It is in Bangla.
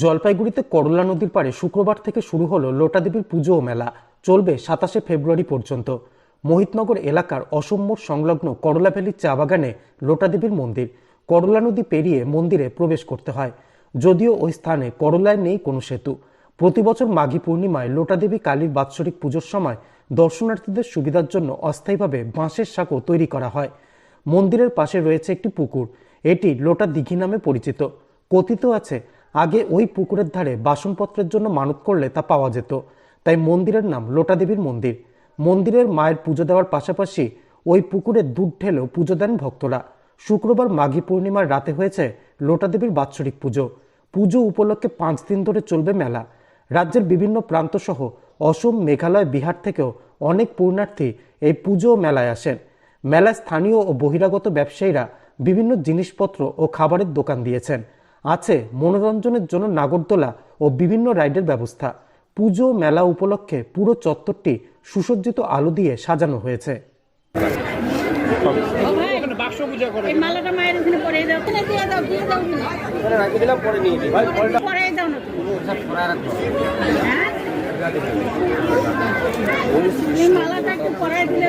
জলপাইগুড়িতে করলা নদীর পাড়ে শুক্রবার থেকে শুরু হলো লোটাদেবীর পুজো ও মেলা। চলবে সাতাশে ফেব্রুয়ারি পর্যন্ত। মোহিতনগর এলাকার অসম মোড় সংলগ্ন করলা ভ্যালির চা বাগানে লোটাদেবীর মন্দির। করলা নদী পেরিয়ে মন্দিরে প্রবেশ করতে হয়। যদিও ওই স্থানে করলায় নেই কোনো সেতু। প্রতি বছর মাঘী পূর্ণিমায় লোটাদেবী কালীর বাৎসরিক পুজোর সময় দর্শনার্থীদের সুবিধার জন্য অস্থায়ীভাবে বাঁশের সাঁকো তৈরি করা হয়। মন্দিরের পাশে রয়েছে একটি পুকুর। এটি লোটা দিঘি নামে পরিচিত। কথিত আছে আগে ওই পুকুরের ধারে বাসনপত্রের জন্য মানত করলে তা পাওয়া যেত। তাই মন্দিরের নাম লোটা দেবীর মন্দির। মন্দিরের মায়ের পুজো দেওয়ার পাশাপাশি ওই পুকুরে দুধ ঢেলেও পুজো দেন ভক্তরা। শুক্রবার মাঘী পূর্ণিমার রাতে হয়েছে লোটা দেবীর বাৎসরিক পুজো। পুজো উপলক্ষে পাঁচ দিন ধরে চলবে মেলা। রাজ্যের বিভিন্ন প্রান্ত সহ অসম, মেঘালয়, বিহার থেকেও অনেক পূর্ণার্থী এই পুজো মেলায় আসেন। মেলায় স্থানীয় ও বহিরাগত ব্যবসায়ীরা বিভিন্ন জিনিসপত্র ও খাবারের দোকান দিয়েছেন। আছে মনোরঞ্জনের জন্য নাগরদোলা ও বিভিন্ন রাইডের ব্যবস্থা। পুজো মেলা উপলক্ষে পুরো চত্বরটি সুসজ্জিত আলো দিয়ে সাজানো হয়েছে। হ্যাঁ? মালাটা একটু পরে দিলে